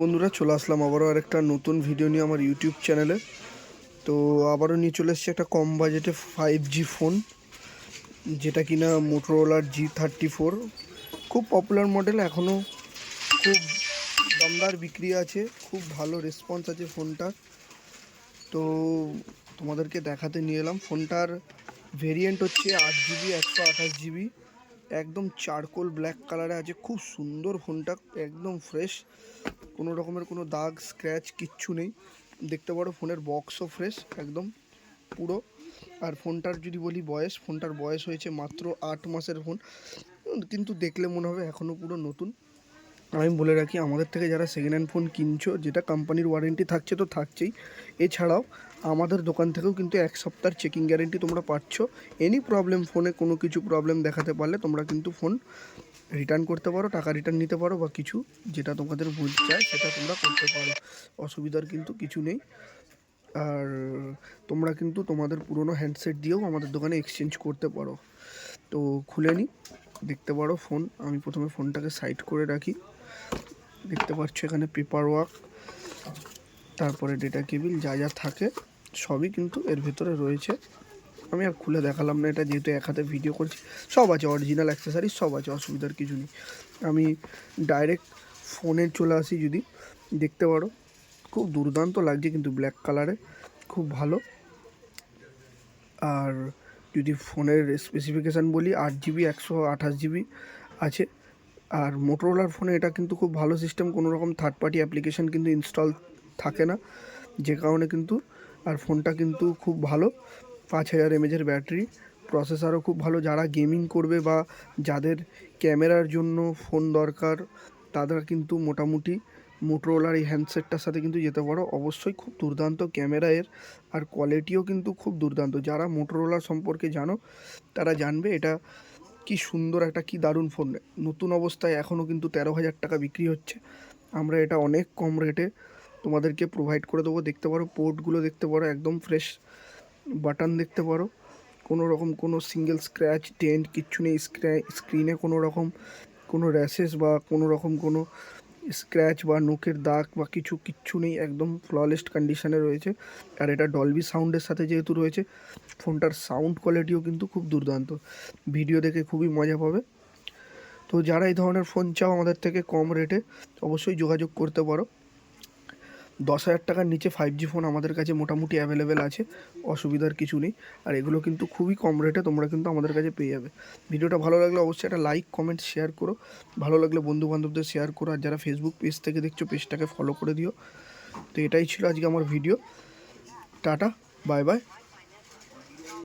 বন্ধুরা, চলে আসলাম আবারও আরেকটা নতুন ভিডিও নিয়ে আমার ইউটিউব চ্যানেলে তো আবারও নিয়ে চলে এসেছি একটা কম বাজেটে ফাইভ জি ফোন যেটা কিনা মোটোরোলার জি থার্টি ফোর খুব পপুলার মডেল এখনও খুব দমদার বিক্রি আছে, খুব ভালো রেসপন্স আছে ফোনটার তো তোমাদেরকে দেখাতে নিয়ে এলাম। ফোনটার ভেরিয়েন্ট হচ্ছে আট জিবি একশো আঠাশ জিবি একদম চারকোল ব্ল্যাক কালারে আছে, খুব সুন্দর ফোনটা একদম ফ্রেশ কোনো রকমের কোনো দাগ স্ক্র্যাচ কিচ্ছু নেই। দেখতে পারো ফোনের বক্সও ফ্রেশ একদম পুরো। আর ফোনটার যদি বলি বয়স, ফোনটার বয়স হয়েছে মাত্র আট মাসের ফোন। কিন্তু দেখলে মনে হবে এখনও পুরো নতুন। আমি বলে রাখি, আমাদের থেকে যারা সেকেন্ড হ্যান্ড ফোন কিনছো, যেটা কোম্পানির ওয়ারেন্টি থাকছে তো থাকছেই। এছাড়াও আমাদের দোকান থেকেও কিন্তু এক সপ্তাহের চেকিং গ্যারেন্টি তোমরা পাচ্ছ। এনি প্রবলেম ফোনে কোনো কিছু প্রবলেম দেখাতে পারলে তোমরা কিন্তু ফোন রিটার্ন করতে পারো, টাকা রিটার্ন নিতে পারো বা কিছু যেটা তোমাদের ভুল চায় সেটা তোমরা করতে পারো। অসুবিধার কিন্তু কিছু নেই। আর তোমরা কিন্তু তোমাদের পুরনো হ্যান্ডসেট দিয়েও আমাদের দোকানে এক্সচেঞ্জ করতে পারো। তো খুলে নিই দেখতে পারো ফোন আমি প্রথমে ফোনটাকে সাইড করে রাখি। দেখতে পাচ্ছ এখানে পেপার ওয়ার্ক তারপরে ডেটা কেবিল যা যা থাকে সবই কিন্তু এর ভেতরে রয়েছে। আমি আর খুলে দেখালাম না, এটা যেহেতু এক হাতে ভিডিও করছি। সব আছে অরিজিনাল অ্যাক্সেসারি সব আছে, অসুবিধার কিছু নেই। আমি ডাইরেক্ট ফোনে চলে আসি যদি, দেখতে পারো। খুব দুর্দান্ত লাগছে কিন্তু ব্ল্যাক কালারে খুব ভালো। আর যদি ফোনের স্পেসিফিকেশান বলি, আট জিবি একশো আঠাশ জিবি আছে। আর মোটোরোলার ফোনে এটা কিন্তু খুব ভালো সিস্টেম কোনো রকম থার্ড পার্টি অ্যাপ্লিকেশান কিন্তু ইনস্টল থাকে না। যে কারণে কিন্তু, আর ফোনটা কিন্তু খুব ভালো। পাঁচ হাজার এমএজের ব্যাটারি, প্রসেসরও খুব ভালো। যারা গেমিং করবে বা যাদের ক্যামেরার জন্য ফোন দরকার তারা কিন্তু মোটামুটি মোটোরোলার এই হ্যান্ডসেটটার সাথে কিন্তু যেতে পারো। অবশ্যই খুব দুর্দান্ত ক্যামেরা এর, আর কোয়ালিটিও কিন্তু খুব দুর্দান্ত। যারা মোটোরোলা সম্পর্কে জানো, তারা জানবে এটা কি সুন্দর একটা, কি দারুণ ফোন। নতুন অবস্থায় এখনও কিন্তু তেরো হাজার টাকা বিক্রি হচ্ছে। আমরা এটা অনেক কম রেটে তোমাদেরকে প্রোভাইড করে দেবো। দেখতে পারো পোর্টগুলো দেখতে পারো, একদম ফ্রেশ বাটন দেখতে পারো। কোনো রকম কোনো সিঙ্গেল স্ক্র্যাচ ডেন্ট কিচ্ছু নেই স্ক্রিনে কোনো রকম কোনো র্যাশেস বা কোনো রকম কোনো স্ক্র্যাচ বা নোকের দাগ বা কিছু কিচ্ছু নেই, একদম ফ্ললেস্ট কন্ডিশনে রয়েছে। আর এটা ডলবি সাউন্ডের সাথে যেহেতু রয়েছে, ফোনটার সাউন্ড কোয়ালিটিও কিন্তু খুব দুর্দান্ত। ভিডিও দেখে খুবই মজা পাবে। তো যারা এই ধরনের ফোন চাও আমাদের থেকে কম রেটে অবশ্যই যোগাযোগ করতে পারো। দশ হাজার টাকার নিচে ফাইভ জি ফোন আমাদের কাছে মোটামুটি অ্যাভেলেবেল আছে, অসুবিধার কিছু নেই। আর এগুলো কিন্তু খুবই কম রেটে তোমরা কিন্তু আমাদের কাছে পেয়ে যাবে। ভিডিওটা ভালো লাগলে অবশ্যই একটা লাইক কমেন্ট শেয়ার করো। ভালো লাগলে বন্ধু বান্ধবদের শেয়ার করো। আর যারা ফেসবুক পেজ থেকে দেখছ পেজটাকে ফলো করে দিও। তো এটাই ছিল আজকে আমার ভিডিও টাটা বাই বাই